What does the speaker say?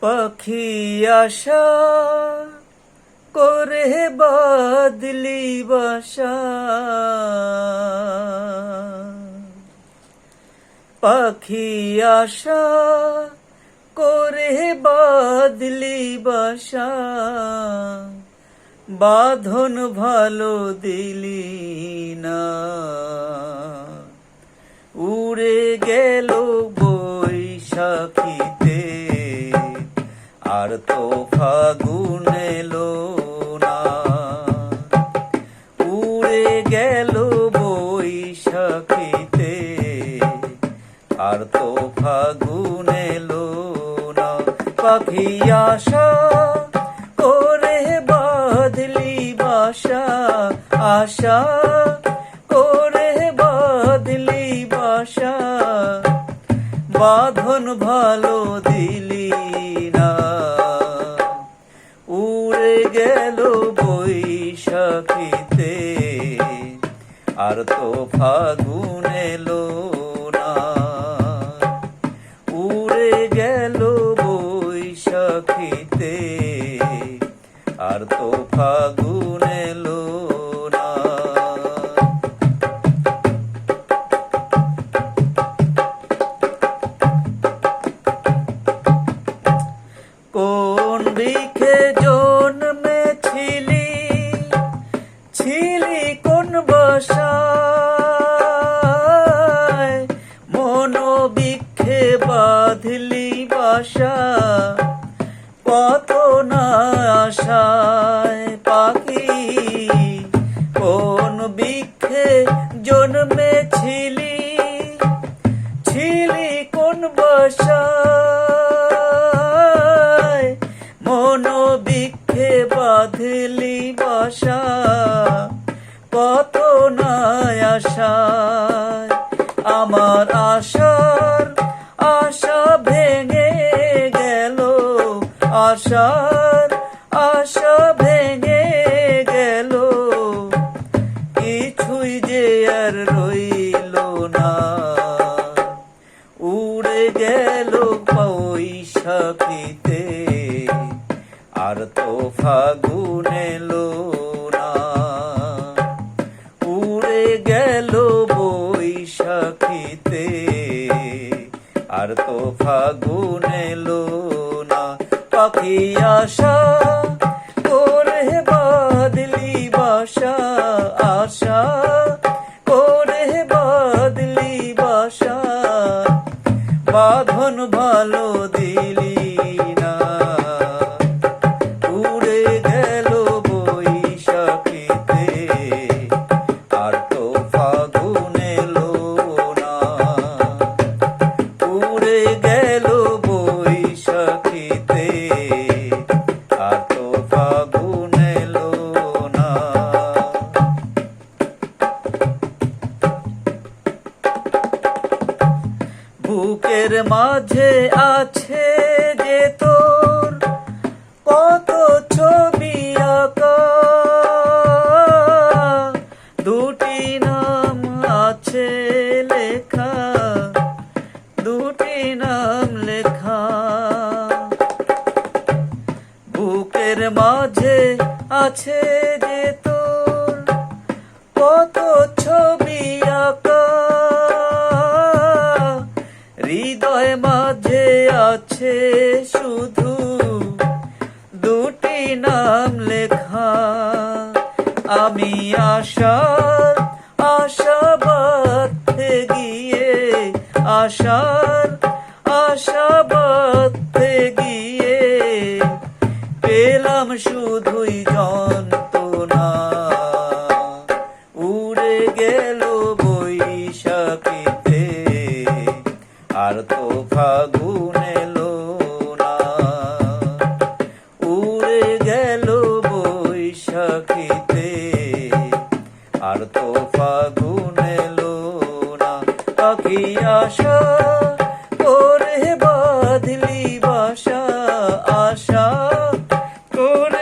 পাখি আশা করে বাদলি বাসা। পাখি আশা করে বাদলি বাসা। বাঁধন ভালো দিলি না। উড়ে গেল বৈশাখীতে। আর তো ফাগুন এলো না। উড়ে গেল বৈশাখীতে, আর তো ফাগুন এলো না। পাখি আশা করে বাঁধলি বাসা, আশা করে বাঁধলি বাসা। বাঁধন ভালো দিলি আর তো ফাগুন এলো না। উড়ে গেল বৈশাখীতে, আর তো ফাগুন এলো না। কোন দিকে মনোবিক্ষে বাঁধলি বাসা, কত না আশায় পাখি। কোন বৃক্ষে জন্মে ছিলি ছিলি কোন বাসায়? মনোবিক্ষে বাঁধলি বাসা, কত না আশায় আশার আশা ভেঙে গেল। কিছুই যে আর রইল না। উড়ে গেল পৈশাখিতে আর তো ফাগুন এলো না। উড়ে গেল বৈশাখিতে। আর তো ফাগুন না পাখি আশা করে বাদলি বাসা আশা করে বাদলি বাসা। বাঁধন ভালো বুকের মাঝে আছে যে তোর কত ছবি আঁকা। দুটি নাম আছে লেখা, দুটি নাম লেখা। বুকের মাঝে আছে আছে শুধু দুটি নাম লেখা। আমি আশার আশাবাদে গিয়ে আশার আশাবাদে গিয়ে পেলাম শুধুই যন্ত্রণা। উড়ে গেল বৈশাখীতে। আর তো ফাগুন আর তো ফাগুনে এলো না আখি আশা করে বাঁধলি বাসা আশা করে